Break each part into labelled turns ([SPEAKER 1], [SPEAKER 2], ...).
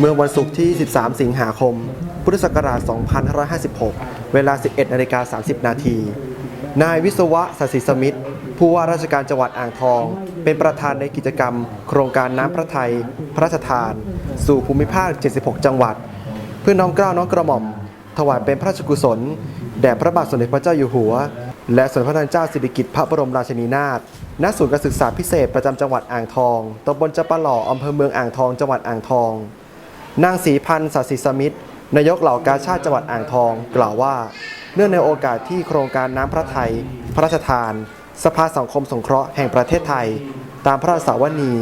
[SPEAKER 1] เมื่อวันศุกร์ที่ 13 สิงหาคม พุทธศักราช 2556 เวลา 11นาฬิกา30 นาที นายวิศวะสศิสมิทธ์ผู้ว่าราชการจังหวัดอ่างทอง เป็นประธานในกิจกรรม โครงการน้ำพระทัยพระราชทาน สู่ภูมิภาค 76 จังหวัด เพื่อน้อมเกล้าน้อมกระหม่อม ถวายเป็นพระราชกุศล แด่พระบาทสมเด็จพระเจ้าอยู่หัว และสมเด็จพระนางเจ้าสิริกิติ์พระบรมราชินีนาถณศูนย์การศึกษาพิเศษประจำจังหวัดอ่างทองตำบลจะปะหล่ออำเภอเมืองอ่างทอง จังหวัดอ่างทอง นางศรีพันธ์ศศิสมิทธิ์นายกเหล่ากาชาติจังหวัดอ่างทอง กล่าวว่า เนื่องในโอกาสที่โครงการน้ำพระไทย พระราชทาน สภาสังคมสงเคราะห์แห่งประเทศไทย ตามพระราชสาวนี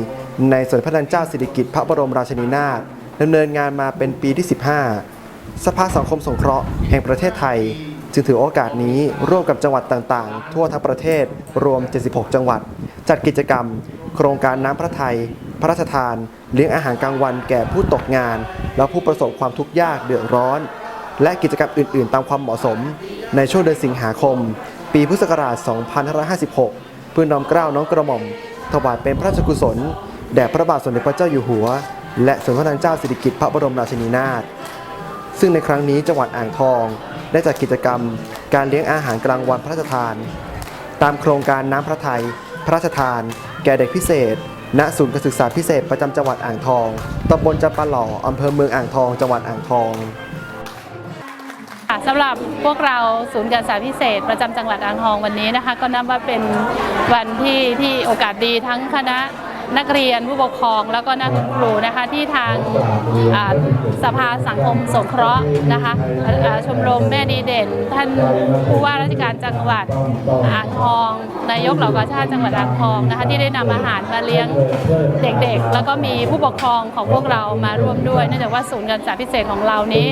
[SPEAKER 1] ในสมเด็จพระนางเจ้าสิริกิติ์พระบรมราชินีนาถดำเนินงานมาเป็นปีที่ 15 สภาสังคมสงเคราะห์แห่งประเทศไทย จึงถือโอกาสนี้ร่วมกับจังหวัดต่างๆ ทั่วทั้งประเทศรวม 76 จังหวัด จัดกิจกรรม โครงการน้ำพระไทย ระราชทาน เลี้ยงอาหารกลางวันแก่ผู้ตกงาน และผู้ประสบความทุกข์ยากเดือดร้อน และกิจกรรมอื่น ๆ ตามความเหมาะสม ในช่วงเดือนสิงหาคม ปีพุทธศักราช 2556 เพื่อน้อมเกล้าน้อมกระหม่อม ถวายเป็นพระราชกุศลแด่พระบาทสมเด็จพระเจ้าอยู่หัว และสมเด็จพระนางเจ้าสิริกิติ์พระบรมราชินีนาถซึ่งในครั้งนี้จังหวัดอ่างทอง ได้จัดกิจกรรม การเลี้ยงอาหารกลางวันพระราชทาน ตามโครงการน้ำพระทัยพระราชทาน แก่เด็กพิเศษ ณศูนย์การศึกษาพิเศษประจำจังหวัดอ่างทองตำบลจำปาหล่ออำเภอเมืองอ่างทอง จังหวัดอ่างทอง
[SPEAKER 2] สำหรับพวกเราศูนย์การศึกษาพิเศษ ประจำจังหวัดอ่างทองวันนี้นะคะ ก็นับว่าเป็นวันที่ที่โอกาสดีทั้งคณะ นักเรียนผู้ปกครอง แล้วก็นักครูนะคะที่ทางสภาสังคมสงเคราะห์นะคะชมรมแม่ดีเด่น ท่านผู้ว่าราชการจังหวัดอ่างทองนายกเหล่ากาชาติจังหวัดอ่างทองนะคะที่ได้นำอาหารมาเลี้ยงเด็กๆ แล้วก็มีผู้ปกครองของพวกเรามาร่วมด้วยเนื่องจากว่าศูนย์การศึกษาพิเศษของเรานี้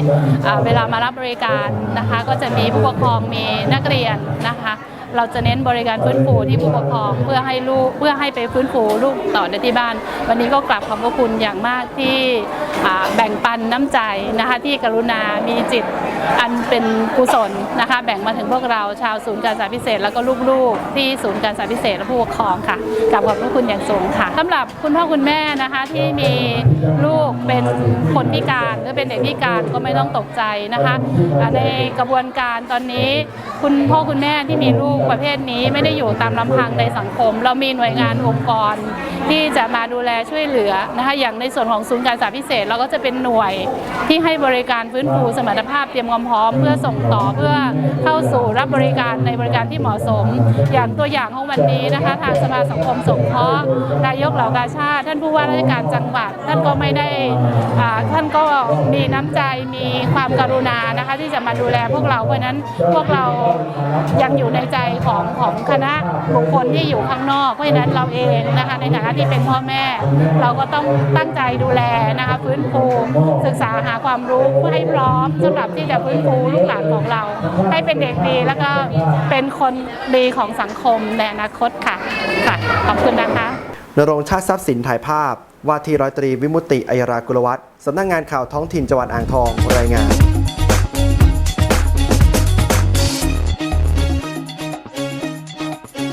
[SPEAKER 2] เวลามารับบริการนะคะก็จะมีผู้ปกครองมีนักเรียนนะคะ เราจะเน้นบริการฟื้นฟูที่ผู้ปกครองเพื่อให้ลูกเพื่อให้ไปฟื้นฟูลูกต่อในที่บ้าน วันนี้ก็กลับขอบพระคุณอย่างมากที่ แบ่งปันน้ำใจนะคะที่กรุณามีจิตอันเป็นกุศลนะคะ แบ่งมาถึงพวกเราชาวศูนย์การศึกษาพิเศษ แล้วก็ลูกๆ ที่ศูนย์การศึกษาพิเศษและผู้ปกครองค่ะกลับขอบพระคุณอย่างสูงค่ะสำหรับคุณพ่อคุณแม่นะคะที่มีลูกเป็นคนพิการหรือเป็นเด็กพิการก็ไม่ต้องตกใจนะคะในกระบวนการตอนนี้ คุณพ่อคุณแม่ที่มีลูกประเภทนี้ไม่ได้อยู่ตามลำพังในสังคม เรามีหน่วยงานองค์กร ที่จะมาดูแลช่วยเหลือนะคะอย่างในส่วนของศูนย์การศึกษาพิเศษเราก็จะเป็นหน่วยที่ให้บริการฟื้นฟูสมรรถภาพเตรียมความพร้อมเพื่อส่งต่อเพื่อเข้าสู่รับบริการในบริการที่เหมาะสม อย่างตัวอย่างของวันนี้นะคะทางสภาสังคมสงเคราะห์นายกเหล่ากาชาติท่านผู้ว่าราชการจังหวัด ท่านก็ไม่ได้อ่าท่านก็มีน้ำใจมีความกรุณานะคะที่จะมาดูแลพวกเราเพราะฉะนั้นพวกเรายังอยู่ในใจของของคณะบุคคลที่อยู่ข้างนอกเพราะฉะนั้นเราเองนะคะในฐานะที่เป็นพ่อแม่ เราก็ต้องตั้งใจดูแลนะคะฟื้นฟูศึกษาหาความรู้เพื่อให้พร้อมสำหรับที่จะฟื้นฟูลูกหลานของเรา ให้เป็นเด็กดีแล้วก็เป็นคนดีของสังคมในอนาคตค่ะค่ะขอบคุณนะคะ
[SPEAKER 1] นรงชาติทรัพย์สินถ่ายภาพ ว่าที่ร้อยตรีวิมุตติอัยรากุลวัฒน์สำนักงานข่าวท้องถิ่นจังหวัดอ่างทองรายงาน